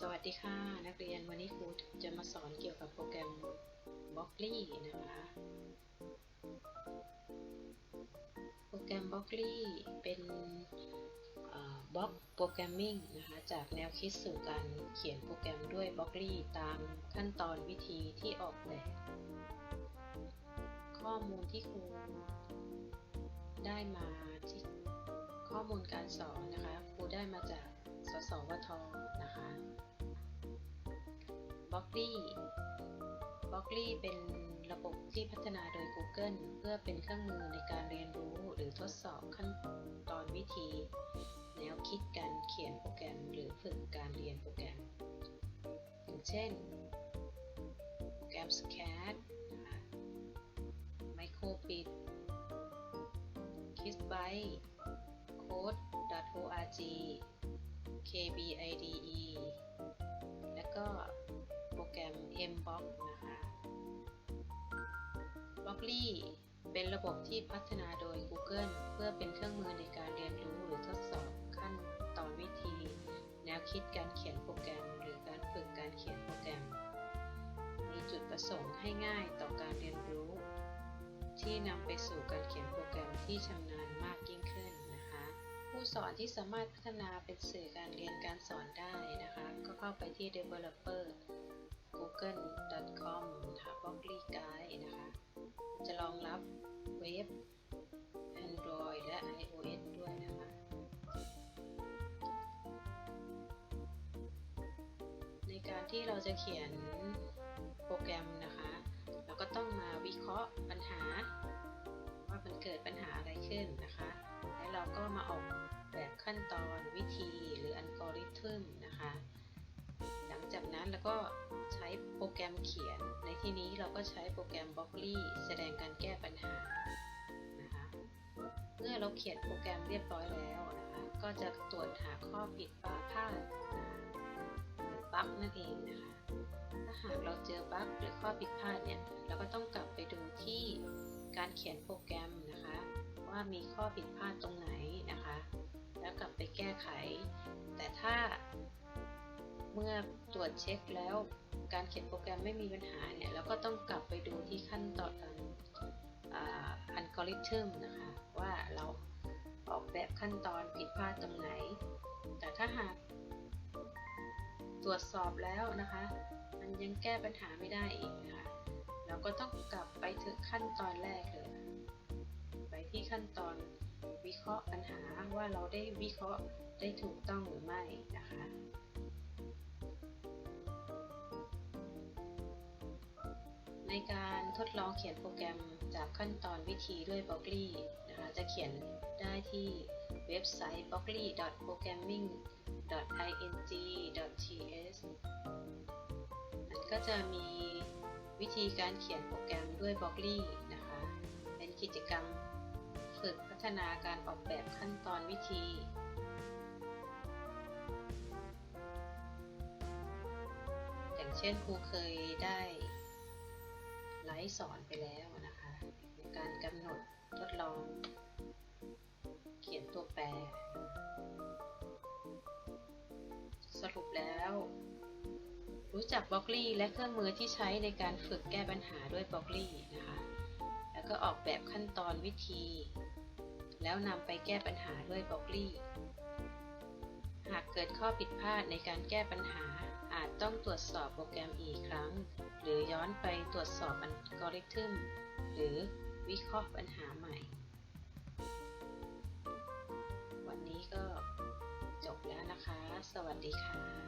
สวัสดีค่ะ นักเรียนวันนี้ครูจะมาสอนเกี่ยวกับโปรแกรม b l o c k l y นะคะ โปรแกรม b l o c k l y เป็นบล็อกโปรแกรมมิ่งนะคะจากแนวคิดสู่การเขียนโปรแกรมด้วย b l o c k l y ตามขั้นตอนวิธีที่ออกแบบข้อมูลที่ครูได้มาที่ ข้อมูลการสอนนะคะครูได้มาจากสสวทนะคะ b l o c k l y b l o c k l y เป็นระบบที่พัฒนาโดย Google เพื่อเป็นเครื่องมือในการเรียนรู้หรือทดสอบขั้นตอนวิธี แนวคิดการเขียนโปรแกรม หรือฝึกการเรียนโปรแกรม อย่างเช่นโปรแกรม SCAD นะคะ MicroBit KissByte RG KBIDE และก็โปรแกรม Mbox นะคะ b l o c k l y เป็นระบบที่พัฒนาโดย Google เพื่อเป็นเครื่องมือในการเรียนรู้หรือทดสอบขั้นตอนวิธี แนวคิดการเขียนโปรแกรม หรือการฝึกการเขียนโปรแกรม มีจุดประสงค์ให้ง่ายต่อการเรียนรู้ ที่นำไปสู่การเขียนโปรแกรมที่ชำนาญมากยิ่งขึ้น ผู้สอนที่สามารถพัฒนาเป็นสื่อการเรียนการสอนได้นะคะ ก็เข้าไปที่ developer google.com นะคะ b l o c k l y Guide นะคะ จะรองรับเว็บ Android และ iOS ด้วยนะคะ ในการที่เราจะเขียนโปรแกรมนะคะ เราก็ต้องมาวิเคราะห์ปัญหา มาออกแบบขั้นตอนวิธีหรืออัลกอริทึมนะคะ หลังจากนั้นเราก็ใช้โปรแกรมเขียน ในที่นี้เราก็ใช้โปรแกรม b l o c k l y แสดงการแก้ปัญหานะคะเมื่อเราเขียนโปรแกรมเรียบร้อยแล้วนะคะ ก็จะตรวจหาข้อผิดพลาดหรือบั๊กนั่นเองนะคะถ้าหากเราเจอบั๊กหรือข้อผิดพลาดเนี่ยเราก็ต้องกลับไปดูที่การเขียนโปรแกรมนะคะ ว่ามีข้อผิดพลาดตรง ถ้าเมื่อตรวจเช็คแล้วการเขียนโปรแกรมไม่มีปัญหาเนี่ยเราก็ต้องกลับไปดูที่ขั้นตอนอัลกอริทึมนะคะ ว่าเราออกแบบขั้นตอนผิดพลาดตรงไหน แต่ถ้าหากตรวจสอบแล้วนะคะ มันยังแก้ปัญหาไม่ได้อีกนะคะ เคราะห์ปัญหาว่าเราได้วิเคราะห์ได้ถูกต้องหรือไม่นะคะในการทดลองเขียนโปรแกรมจากขั้นตอนวิธีด้วย b l o c k l y นะคะจะเขียนได้ที่เว็บไซต์ b l o c k l y programming ing.ts มันก็จะมีวิธีการเขียนโปรแกรมด้วย b l o c k l y นะคะ เป็นกิจกรรม ฝึกพัฒนาการออกแบบขั้นตอนวิธีอย่างเช่นครูเคยได้ไลฟ์สอนไปแล้วนะคะ ในการกำหนดทดลอง เขียนตัวแปร สรุปแล้ว รู้จักบล็อกลี่และเครื่องมือที่ใช้ในการฝึกแก้ปัญหาด้วยบล็อกลี่นะคะ ก็ออกแบบขั้นตอนวิธี แล้วนำไปแก้ปัญหาด้วยบล็อกลี่ หากเกิดข้อผิดพลาดในการแก้ปัญหา อาจต้องตรวจสอบโปรแกรมอีกครั้ง หรือย้อนไปตรวจสอบอัลกอริทึม หรือวิเคราะห์ปัญหาใหม่ วันนี้ก็จบแล้วนะคะ สวัสดีค่ะ